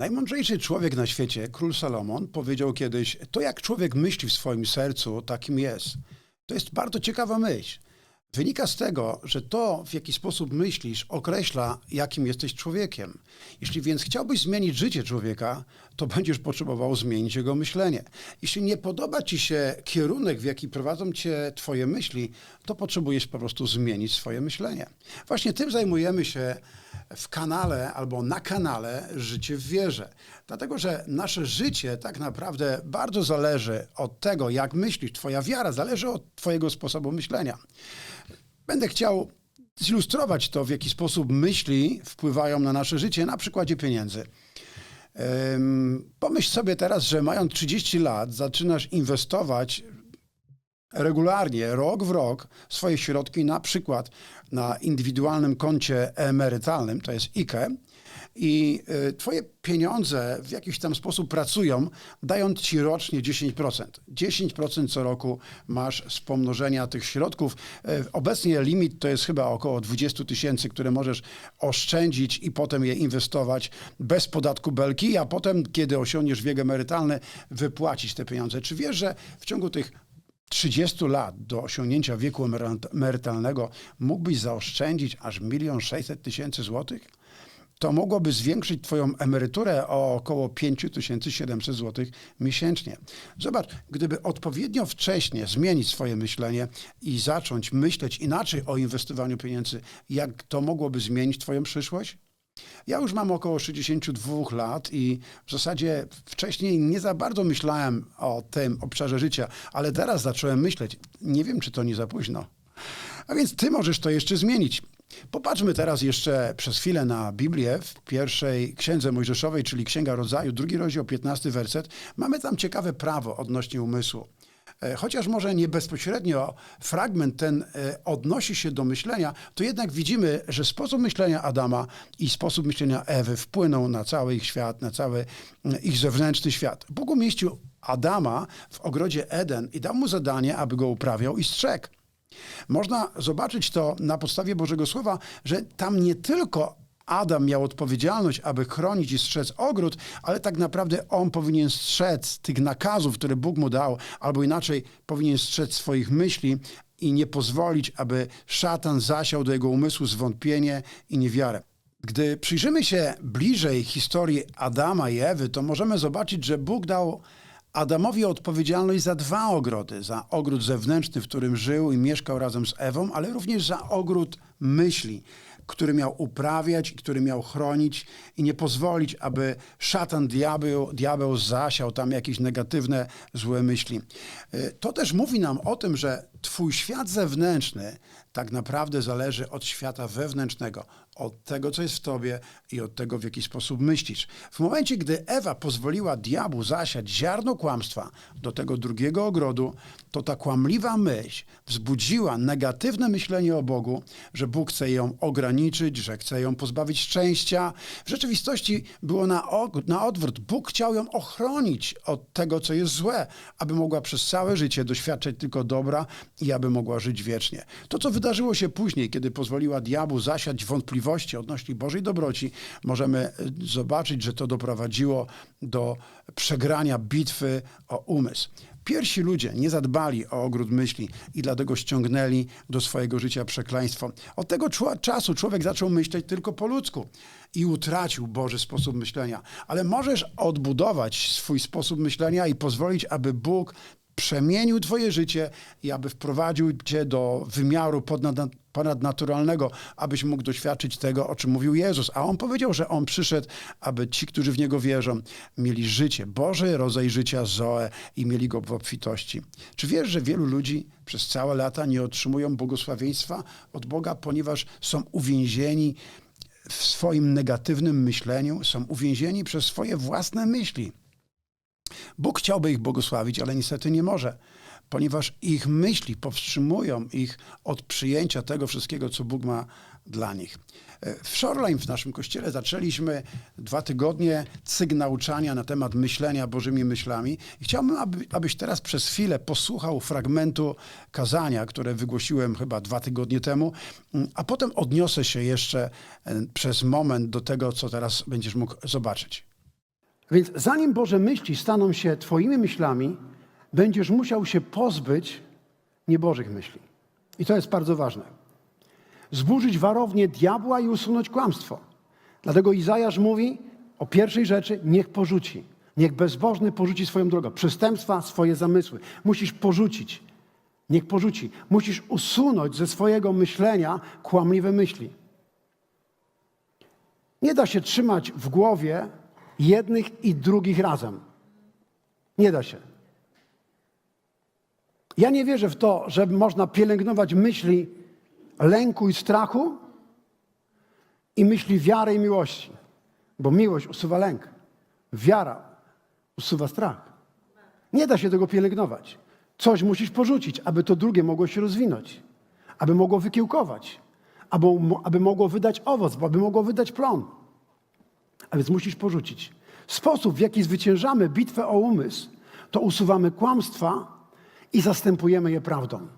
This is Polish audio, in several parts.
Najmądrzejszy człowiek na świecie, król Salomon, powiedział kiedyś: To jak człowiek myśli w swoim sercu, takim jest. To jest bardzo ciekawa myśl. Wynika z tego, że to, w jaki sposób myślisz, określa, jakim jesteś człowiekiem. Jeśli więc chciałbyś zmienić życie człowieka, to będziesz potrzebował zmienić jego myślenie. Jeśli nie podoba ci się kierunek, w jaki prowadzą cię twoje myśli, to potrzebujesz po prostu zmienić swoje myślenie. Właśnie tym zajmujemy się w kanale albo na kanale Życie w Wierze. Dlatego, że nasze życie tak naprawdę bardzo zależy od tego, jak myślisz. Twoja wiara zależy od twojego sposobu myślenia. Będę chciał zilustrować to, w jaki sposób myśli wpływają na nasze życie na przykładzie pieniędzy. Pomyśl sobie teraz, że mając 30 lat zaczynasz inwestować regularnie, rok w rok, swoje środki na przykład na indywidualnym koncie emerytalnym, to jest IKE, i y, twoje pieniądze w jakiś tam sposób pracują, dając ci rocznie 10%. 10% co roku masz z pomnożenia tych środków. Y, obecnie limit to jest chyba około 20 tysięcy, które możesz oszczędzić i potem je inwestować bez podatku belki, a potem, kiedy osiągniesz wiek emerytalny, wypłacić te pieniądze. Czy wiesz, że w ciągu tych 30 lat do osiągnięcia wieku emerytalnego mógłbyś zaoszczędzić aż 1 600 tysięcy złotych? To mogłoby zwiększyć Twoją emeryturę o około 5700 zł miesięcznie. Zobacz, gdyby odpowiednio wcześnie zmienić swoje myślenie i zacząć myśleć inaczej o inwestowaniu pieniędzy, jak to mogłoby zmienić Twoją przyszłość? Ja już mam około 62 lat i w zasadzie wcześniej nie za bardzo myślałem o tym obszarze życia, ale teraz zacząłem myśleć. Nie wiem, czy to nie za późno. A więc ty możesz to jeszcze zmienić. Popatrzmy teraz jeszcze przez chwilę na Biblię w pierwszej księdze Mojżeszowej, czyli Księga Rodzaju, drugi rozdział, 15 werset. Mamy tam ciekawe prawo odnośnie umysłu. E, chociaż może nie bezpośrednio fragment ten e, odnosi się do myślenia, to jednak widzimy, że sposób myślenia Adama i sposób myślenia Ewy wpłynął na cały ich świat, na cały mm, ich zewnętrzny świat. Bóg umieścił Adama w ogrodzie Eden i dał mu zadanie, aby go uprawiał i strzegł. Można zobaczyć to na podstawie Bożego Słowa, że tam nie tylko Adam miał odpowiedzialność, aby chronić i strzec ogród, ale tak naprawdę on powinien strzec tych nakazów, które Bóg mu dał, albo inaczej powinien strzec swoich myśli i nie pozwolić, aby szatan zasiał do jego umysłu zwątpienie i niewiarę. Gdy przyjrzymy się bliżej historii Adama i Ewy, to możemy zobaczyć, że Bóg dał Adamowi odpowiedzialność za dwa ogrody: za ogród zewnętrzny, w którym żył i mieszkał razem z Ewą, ale również za ogród myśli, który miał uprawiać i który miał chronić i nie pozwolić, aby szatan, diabeł, diabeł zasiał tam jakieś negatywne, złe myśli. Y, to też mówi nam o tym, że Twój świat zewnętrzny tak naprawdę zależy od świata wewnętrznego, od tego, co jest w tobie i od tego, w jaki sposób myślisz. W momencie, gdy Ewa pozwoliła diabłu zasiać ziarno kłamstwa do tego drugiego ogrodu, to ta kłamliwa myśl wzbudziła negatywne myślenie o Bogu, że Bóg chce ją ograniczyć, że chce ją pozbawić szczęścia. W rzeczywistości było na, na odwrót. Bóg chciał ją ochronić od tego, co jest złe, aby mogła przez całe życie doświadczać tylko dobra i aby mogła żyć wiecznie. To, co wydarzyło się później, kiedy pozwoliła diabłu zasiać wątpliwości odnośnie Bożej dobroci, możemy e, zobaczyć, że to doprowadziło do przegrania bitwy o umysł. Pierwsi ludzie nie zadbali o ogród myśli i dlatego ściągnęli do swojego życia przekleństwo. Od tego czasu człowiek zaczął myśleć tylko po ludzku i utracił Boży sposób myślenia. Ale możesz odbudować swój sposób myślenia i pozwolić, aby Bóg przemienił Twoje życie i aby wprowadził Cię do wymiaru ponadnaturalnego, abyś mógł doświadczyć tego, o czym mówił Jezus. A On powiedział, że On przyszedł, aby ci, którzy w Niego wierzą, mieli życie, Boże rodzaj życia Zoe i mieli go w obfitości. Czy wiesz, że wielu ludzi przez całe lata nie otrzymują błogosławieństwa od Boga, ponieważ są uwięzieni w swoim negatywnym myśleniu, są uwięzieni przez swoje własne myśli. Bóg chciałby ich błogosławić, ale niestety nie może, ponieważ ich myśli powstrzymują ich od przyjęcia tego wszystkiego, co Bóg ma dla nich. W Shoreline w naszym kościele zaczęliśmy dwa tygodnie cykl nauczania na temat myślenia Bożymi myślami i chciałbym, aby, abyś teraz przez chwilę posłuchał fragmentu kazania, które wygłosiłem chyba dwa tygodnie temu, a potem odniosę się jeszcze e, przez moment do tego, co teraz będziesz mógł zobaczyć. Więc zanim Boże myśli staną się Twoimi myślami, będziesz musiał się pozbyć niebożych myśli. I to jest bardzo ważne. Zburzyć warownię diabła i usunąć kłamstwo. Dlatego Izajasz mówi o pierwszej rzeczy, niech porzuci. Niech bezbożny porzuci swoją drogę. Przestępstwa, swoje zamysły. Musisz porzucić. Niech porzuci. Musisz usunąć ze swojego myślenia kłamliwe myśli. Nie da się trzymać w głowie jednych i drugich razem. Nie da się. Ja nie wierzę w to, że można pielęgnować myśli lęku i strachu i myśli wiary i miłości. Bo miłość usuwa lęk, wiara usuwa strach. Nie da się tego pielęgnować. Coś musisz porzucić, aby to drugie mogło się rozwinąć, aby mogło wykiełkować, aby, aby mogło wydać owoc, aby mogło wydać plon. A więc musisz porzucić. Sposób, w jaki zwyciężamy bitwę o umysł, to usuwamy kłamstwa i zastępujemy je prawdą.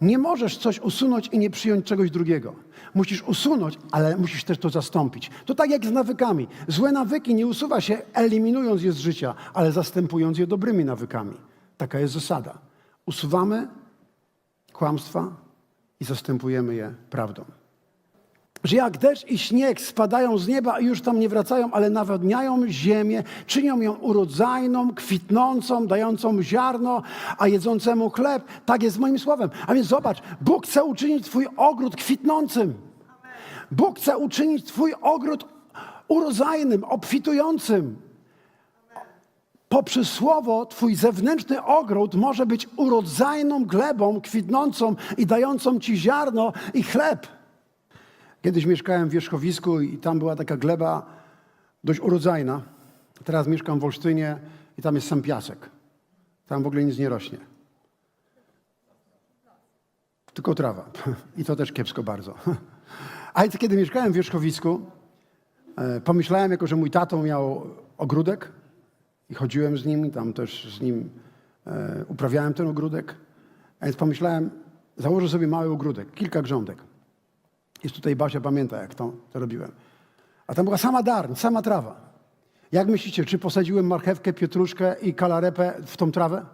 Nie możesz coś usunąć i nie przyjąć czegoś drugiego. Musisz usunąć, ale musisz też to zastąpić. To tak jak z nawykami. Złe nawyki nie usuwa się eliminując je z życia, ale zastępując je dobrymi nawykami. Taka jest zasada. Usuwamy kłamstwa i zastępujemy je prawdą że jak deszcz i śnieg spadają z nieba i już tam nie wracają, ale nawadniają ziemię, czynią ją urodzajną, kwitnącą, dającą ziarno, a jedzącemu chleb. Tak jest moim słowem. A więc zobacz, Bóg chce uczynić Twój ogród kwitnącym. Bóg chce uczynić Twój ogród urodzajnym, obfitującym. Poprzez słowo Twój zewnętrzny ogród może być urodzajną glebą, kwitnącą i dającą Ci ziarno i chleb. Kiedyś mieszkałem w Wierzchowisku i tam była taka gleba dość urodzajna. Teraz mieszkam w Olsztynie i tam jest sam piasek. Tam w ogóle nic nie rośnie. Tylko trawa. I to też kiepsko bardzo. A więc kiedy mieszkałem w Wierzchowisku, e, pomyślałem, jako że mój tato miał ogródek i chodziłem z nim, tam też z nim e, uprawiałem ten ogródek. A więc pomyślałem, założę sobie mały ogródek, kilka grządek. Jest tutaj Basia, pamięta jak to, to robiłem. A tam była sama darń, sama trawa. Jak myślicie, czy posadziłem marchewkę, pietruszkę i kalarepę w tą trawę?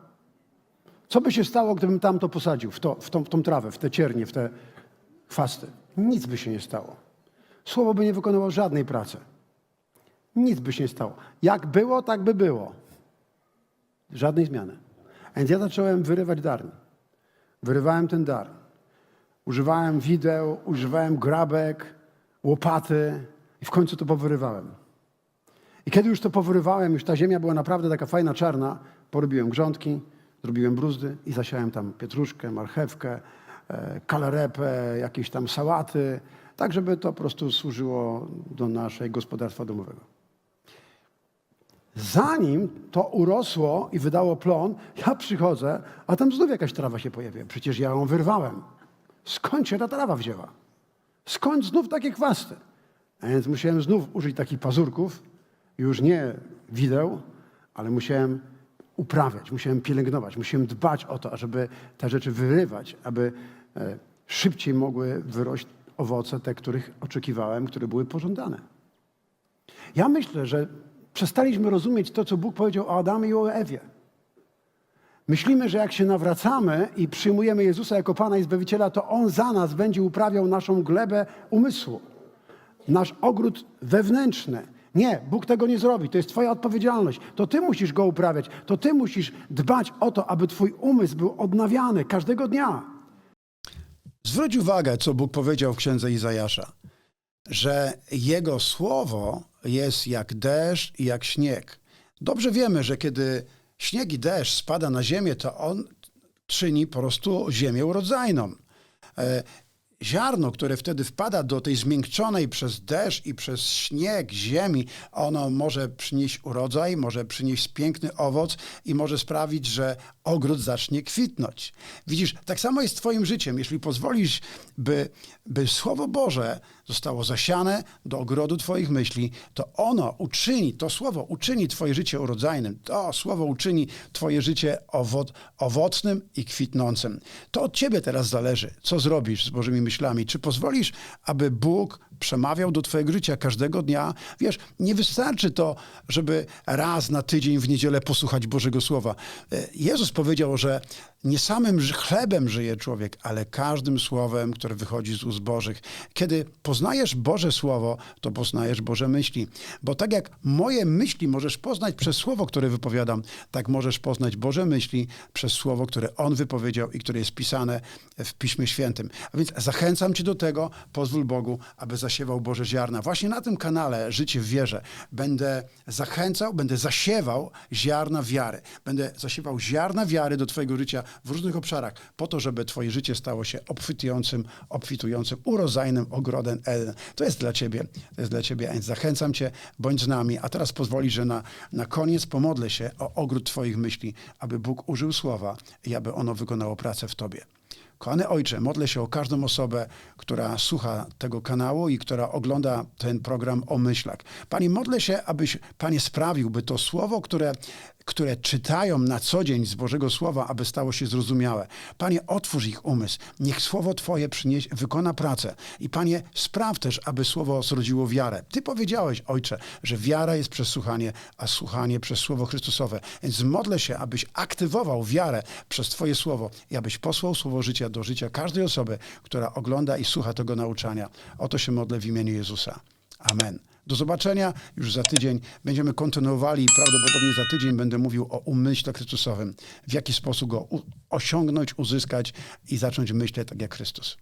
Co by się stało, gdybym tam to posadził, w, to, w, tą, w tą trawę, w te ciernie, w te chwasty? Nic by się nie stało. Słowo by nie wykonywało żadnej pracy. Nic by się nie stało. Jak było, tak by było. Żadnej zmiany. Więc ja zacząłem wyrywać darń. Wyrywałem ten dar. Używałem wideł, używałem grabek, łopaty i w końcu to powyrywałem. I kiedy już to powyrywałem, już ta ziemia była naprawdę taka fajna, czarna, porobiłem grządki, zrobiłem bruzdy i zasiałem tam pietruszkę, marchewkę, e, kalarepę, jakieś tam sałaty, tak żeby to po prostu służyło do naszego gospodarstwa domowego. Zanim to urosło i wydało plon, ja przychodzę, a tam znów jakaś trawa się pojawia. Przecież ja ją wyrwałem. Skąd się ta trawa wzięła? Skąd znów takie chwasty? A więc musiałem znów użyć takich pazurków, już nie wideł, ale musiałem uprawiać, musiałem pielęgnować, musiałem dbać o to, ażeby te rzeczy wyrywać, aby e, szybciej mogły wyrość owoce, te, których oczekiwałem, które były pożądane. Ja myślę, że przestaliśmy rozumieć to, co Bóg powiedział o Adamie i o Ewie. Myślimy, że jak się nawracamy i przyjmujemy Jezusa jako Pana i Zbawiciela, to On za nas będzie uprawiał naszą glebę umysłu, nasz ogród wewnętrzny. Nie, Bóg tego nie zrobi. To jest Twoja odpowiedzialność. To Ty musisz go uprawiać. To Ty musisz dbać o to, aby Twój umysł był odnawiany każdego dnia. Zwróć uwagę, co Bóg powiedział w księdze Izajasza, że Jego słowo jest jak deszcz i jak śnieg. Dobrze wiemy, że kiedy śnieg i deszcz spada na ziemię, to on czyni po prostu ziemię urodzajną. Ziarno, które wtedy wpada do tej zmiękczonej przez deszcz i przez śnieg ziemi, ono może przynieść urodzaj, może przynieść piękny owoc i może sprawić, że ogród zacznie kwitnąć. Widzisz, tak samo jest Twoim życiem. Jeśli pozwolisz, by, by Słowo Boże zostało zasiane do ogrodu Twoich myśli, to ono uczyni, to Słowo uczyni Twoje życie urodzajnym. To Słowo uczyni Twoje życie owoc, owocnym i kwitnącym. To od Ciebie teraz zależy, co zrobisz z Bożymi myślami myślami? Czy pozwolisz, aby Bóg przemawiał do twojego życia każdego dnia? Wiesz, nie wystarczy to, żeby raz na tydzień w niedzielę posłuchać Bożego Słowa. E, Jezus powiedział, że nie samym chlebem żyje człowiek, ale każdym słowem, które wychodzi z ust Bożych. Kiedy poznajesz Boże Słowo, to poznajesz Boże myśli. Bo tak jak moje myśli możesz poznać przez Słowo, które wypowiadam, tak możesz poznać Boże myśli przez Słowo, które On wypowiedział i które jest pisane w Piśmie Świętym. A więc zachęcam Cię do tego, pozwól Bogu, aby zasiewał Boże ziarna. Właśnie na tym kanale Życie w Wierze będę zachęcał, będę zasiewał ziarna wiary. Będę zasiewał ziarna wiary do Twojego życia w różnych obszarach, po to, żeby Twoje życie stało się obfitującym, obfitującym, urodzajnym ogrodem Eden. To jest dla Ciebie, to jest dla Ciebie, więc zachęcam Cię, bądź z nami. A teraz pozwoli, że na, na koniec pomodlę się o ogród Twoich myśli, aby Bóg użył słowa i aby ono wykonało pracę w Tobie. Kochany Ojcze, modlę się o każdą osobę, która słucha tego kanału i która ogląda ten program o myślach. Panie, modlę się, abyś, Panie, sprawił, by to słowo, które, które czytają na co dzień z Bożego Słowa, aby stało się zrozumiałe. Panie, otwórz ich umysł. Niech Słowo Twoje przynieś, wykona pracę. I Panie, spraw też, aby Słowo zrodziło wiarę. Ty powiedziałeś, Ojcze, że wiara jest przez słuchanie, a słuchanie przez Słowo Chrystusowe. Więc modlę się, abyś aktywował wiarę przez Twoje Słowo i abyś posłał Słowo życia do życia każdej osoby, która ogląda i słucha tego nauczania. O to się modlę w imieniu Jezusa. Amen. Do zobaczenia już za tydzień. Będziemy kontynuowali i prawdopodobnie za tydzień będę mówił o umyśle Chrystusowym. W jaki sposób go osiągnąć, uzyskać i zacząć myśleć tak jak Chrystus.